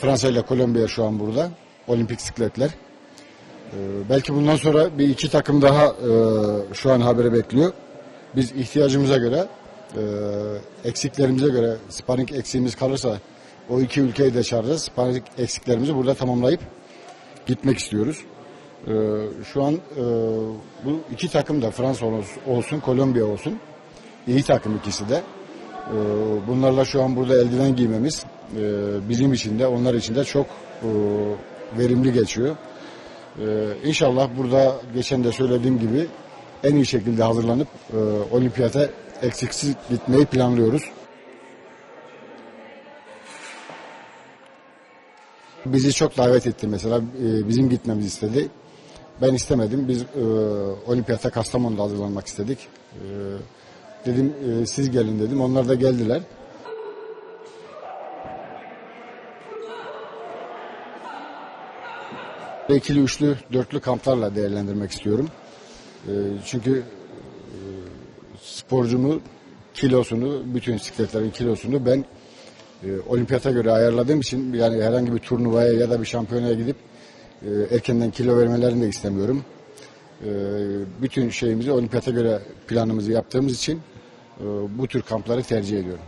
Fransa ile Kolombiya şu an burada. Olimpik sikletler. Ee, belki bundan sonra bir iki takım daha e, şu an haberi bekliyor. Biz ihtiyacımıza göre, e, eksiklerimize göre, sparring eksiğimiz kalırsa o iki ülkeyi de çağıracağız. Sparring eksiklerimizi burada tamamlayıp gitmek istiyoruz. Ee, şu an e, bu iki takım da Fransa olsun, Kolombiya olsun. iyi takım ikisi de. Ee, bunlarla şu an burada eldiven giymemiz e, bizim için de onlar için de çok e, verimli geçiyor. Ee, inşallah burada geçen de söylediğim gibi en iyi şekilde hazırlanıp e, olimpiyata eksiksiz gitmeyi planlıyoruz. Bizi çok davet etti mesela e, bizim gitmemizi istedi. Ben istemedim. Biz e, olimpiyata Kastamonu'da hazırlanmak istedik. E, dedim e, siz gelin dedim. Onlar da geldiler. Ve ikili, üçlü, dörtlü kamplarla değerlendirmek istiyorum. E, çünkü e, sporcumu kilosunu, bütün bisikletlerin kilosunu ben e, olimpiyata göre ayarladığım için yani herhangi bir turnuvaya ya da bir şampiyonaya gidip e, erkenden kilo vermelerini de istemiyorum. Bütün şeyimizi olimpiyata göre planımızı yaptığımız için bu tür kampları tercih ediyorum.